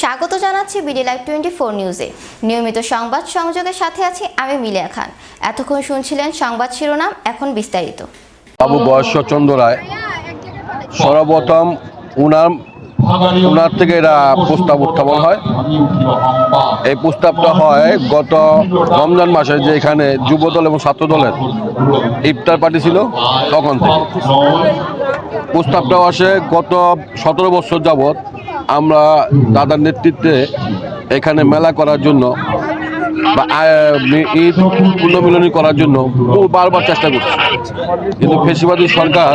স্বাগত জানাচ্ছি BD live twenty four নিউজে নিয়মিত সংবাদ সংযোগের সাথে আছি আমি মিলিয়া খান। এতক্ষণ শুনছিলেন সংবাদ শিরোনাম, এখন বিস্তারিত। বাবু বয়স্বচন্দ্র রায়, সর্বপ্রথম উনার উনার থেকে এরা প্রস্তাব উত্থাপন হয়। এই প্রস্তাবটা হয় গত রমজান মাসে যে এখানে যুবদল এবং ছাত্র দলের ইফতার পার্টি ছিল তখন থেকে। প্রস্তাবটাও আসে গত সতেরো বছর যাবৎ আমরা দাদার নেতৃত্বে এখানে মেলা করার জন্য বা ঈদ পুনর্মিলনী করার জন্য বারবার চেষ্টা করছি। কিন্তু ফেসিবাদী সরকার,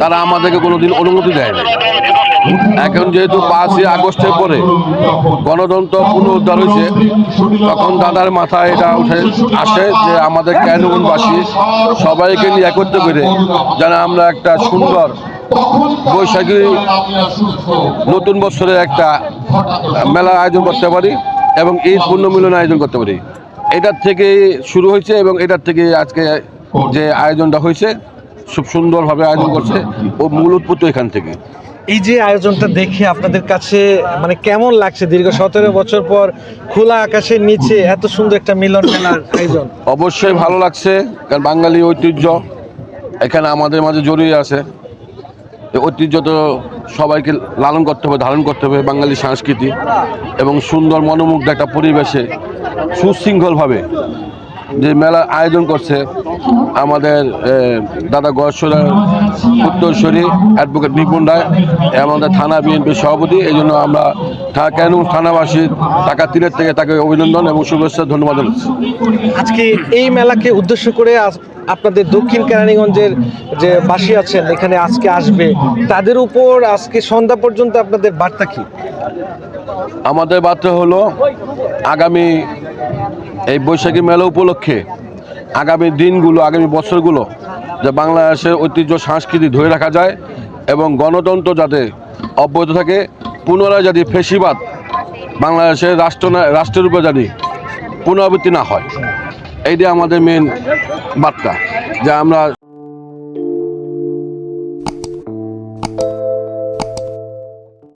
তারা আমাদেরকে কোনোদিন অনুমতি দেয় না এখন যেহেতু পাঁচই আগস্টের পরে গণতন্ত্র পুনরুদ্ধার হয়েছে, তখন দাদার মাথায় এটা উঠে আসে যে আমাদের ক্যানুনবাসী সবাইকে নিয়ে একত্র করে যেন আমরা একটা সুন্দর বৈশাখী নতুন বছরের একটা মেলা আয়োজন করতে পারি এবং ঈদ পুণ্যমিলন আয়োজন করতে পারি। এটার থেকে শুরু হয়েছে এবং এটার থেকে আজকে যে আয়োজনটা হয়েছে খুব সুন্দরভাবে আয়োজন করছে ও মূল উৎপত্তি এখান থেকে। এই যে আয়োজনটা দেখে আপনাদের কাছে মানে কেমন লাগছে দীর্ঘ সতেরো বছর পর খোলা আকাশের নিচে এত সুন্দর একটা মিলন মেলার আয়োজন? অবশ্যই ভালো লাগছে কারণ বাঙালি ঐতিহ্য এখানে আমাদের মাঝে জড়িয়ে আছে। ঐতিহ্য তো সবাইকে লালন করতে হবে, ধারণ করতে হবে বাঙালি সংস্কৃতি এবং সুন্দর মনোমুগ্ধ একটা পরিবেশে সুশৃঙ্খলভাবে যে মেলার আয়োজন করছে আমাদের দাদা গয়েশ্বরা উত্তরস্বরী অ্যাডভোকেট নিপুণ রায়, আমাদের থানা বিএনপির সভাপতি। এই জন্য আমরা কেন থানাবাসী টাকা তিনের থেকে তাকে অভিনন্দন এবং শুভেচ্ছা, ধন্যবাদ আজকে এই মেলাকে উদ্দেশ্য করে আপনাদের দক্ষিণ কেরানীগঞ্জের যে বাসী আছেন, এখানে আজকে আসবে, তাদের উপর আজকে সন্ধ্যা পর্যন্ত আপনাদের বার্তা কি? আমাদের বার্তা হলো, আগামী এই বৈশাখী মেলা উপলক্ষে আগামী দিনগুলো, আগামী বছরগুলো যে বাংলাদেশের ঐতিহ্য, সংস্কৃতি ধরে রাখা যায় এবং গণতন্ত্র যাতে অব্যাহত থাকে, পুনরায় যদি ফেসিবাদ বাংলাদেশের রাষ্ট্র রাষ্ট্রের উপর যদি পুনরাবৃত্তি না হয়। এইটা আমাদের মেন বার্তা। যে আমরা